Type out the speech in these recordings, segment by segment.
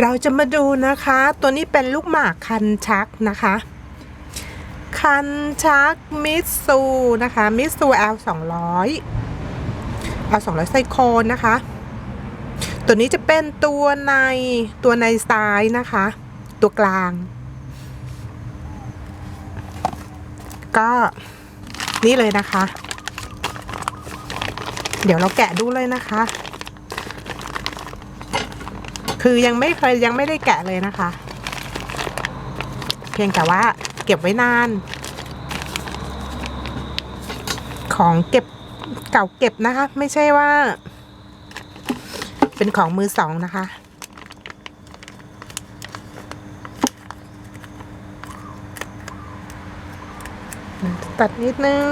เราจะมาดูนะคะ ตัวนี้เป็นลูกหมากคันชักนะคะ คันชักมิตซูนะคะมิตซู L 2 0 0 L 2 0 0ไซโคนนะคะ ตัวนี้จะเป็นตัวในตัวในซ้ายนะคะ ตัวกลาง ก็นี่เลยนะคะ เดี๋ยวเราแกะดูเลยนะคะ คือยังไม่เคยยังไม่ได้แกะเลยนะคะ เพียงแต่ว่าเก็บไว้นาน ของเก็บเก่าเก็บนะคะ ไม่ใช่ว่า เป็นของมือสองนะคะตัดนิดนึง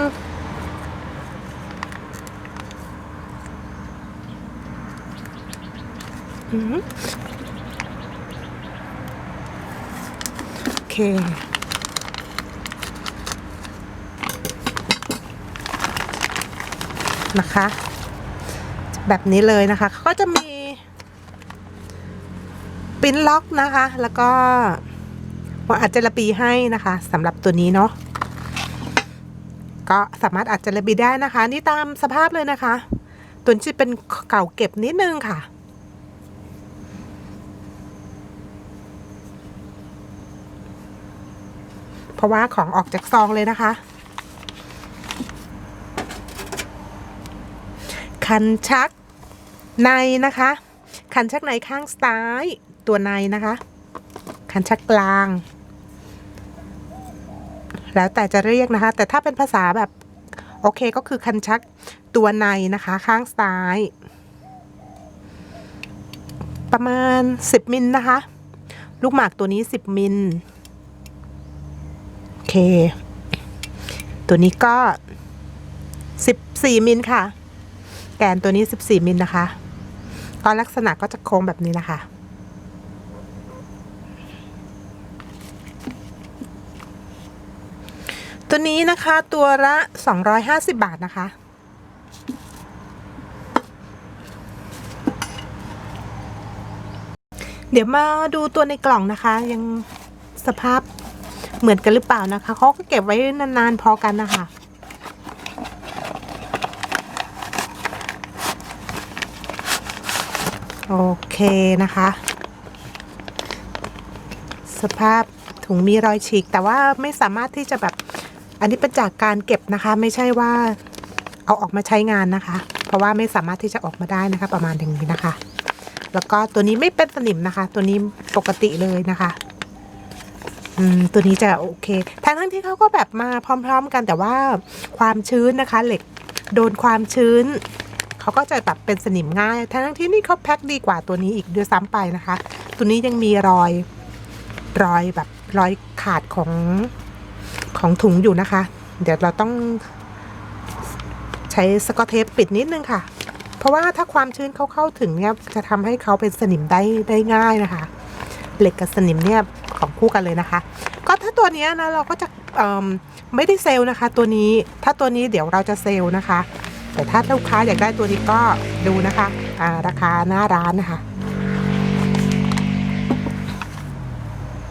อืม โอเค นะคะ แบบนี้เลยนะคะเขาก็จะมีปิ้นล็อกนะคะ แล้วก็วาอัจจระปีให้นะคะสำหรับตัวนี้เนาะก็สามารถอัจจระปีได้นะคะ นี่ตามสภาพเลยนะคะ ตัวนี้จะเป็นเก่าเก็บนิดนึงค่ะ เพ ราะว่าของออกจากซองเลยนะคะ คันชักในนะคะ คันชักในข้างซ้ายตัวในนะคะ คันชักกลาง แล้วแต่จะเรียกนะคะ แต่ถ้าเป็นภาษาแบบโอเคก็คือคันชักตัวในนะคะ ข้างซ้าย ประมาณ 10 มิลนะคะ ลูกหมากตัวนี้ 10 มิล เค ตัวนี้ก็ 14 มิลค่ะ แกนตัวนี้ 14 มิลนะคะ ก็ลักษณะก็จะโค้งแบบนี้นะคะตัวนี้นะคะตัวละ 250 บาทนะคะ เดี๋ยวมาดูตัวในกล่องนะคะ ยังสภาพ เหมือนกันหรือเปล่านะคะเขาก็เก็บไว้นานๆพอกันนะคะโอเคนะคะ สภาพถุงมีรอยฉีก แต่ว่าไม่สามารถที่จะแบบอันนี้เป็นจากการเก็บนะคะ ไม่ใช่ว่าเอาออกมาใช้งานนะคะ เพราะว่าไม่สามารถที่จะออกมาได้นะคะ ประมาณอย่างนี้นะคะ แล้วก็ตัวนี้ไม่เป็นสนิมนะคะ ตัวนี้ปกติเลยนะคะ อืมตัวนี้จะโอเคทั้งทั้งที่เขาก็แบบมาพร้อม ๆ กันแต่ว่าความชื้นนะคะ เหล็กโดนความชื้นเขาก็จะแบบเป็นสนิมง่าย ทั้งทั้งที่นี่เขาแพ็คดีกว่าตัวนี้อีกด้วยซ้ำไปนะคะ ตัวนี้ยังมีรอยรอยแบบรอยขาดของของถุงอยู่นะคะ เดี๋ยวเราต้องใช้สกอตเทปปิดนิดนึงค่ะ เพราะว่าถ้าความชื้นเขาเข้าถึงเนี่ยจะทำให้เขาเป็นสนิมได้ได้ง่ายนะคะ เหล็กกับสนิมเนี่ย คู่กันเลยนะคะ ก็ถ้าตัวนี้นะเราก็จะไม่ได้เซลล์นะคะ ตัวนี้ถ้าตัวนี้เดี๋ยวเราจะเซลล์นะคะ แต่ถ้าลูกค้าอยากได้ตัวนี้ก็ดูนะคะราคาหน้าร้านนะคะ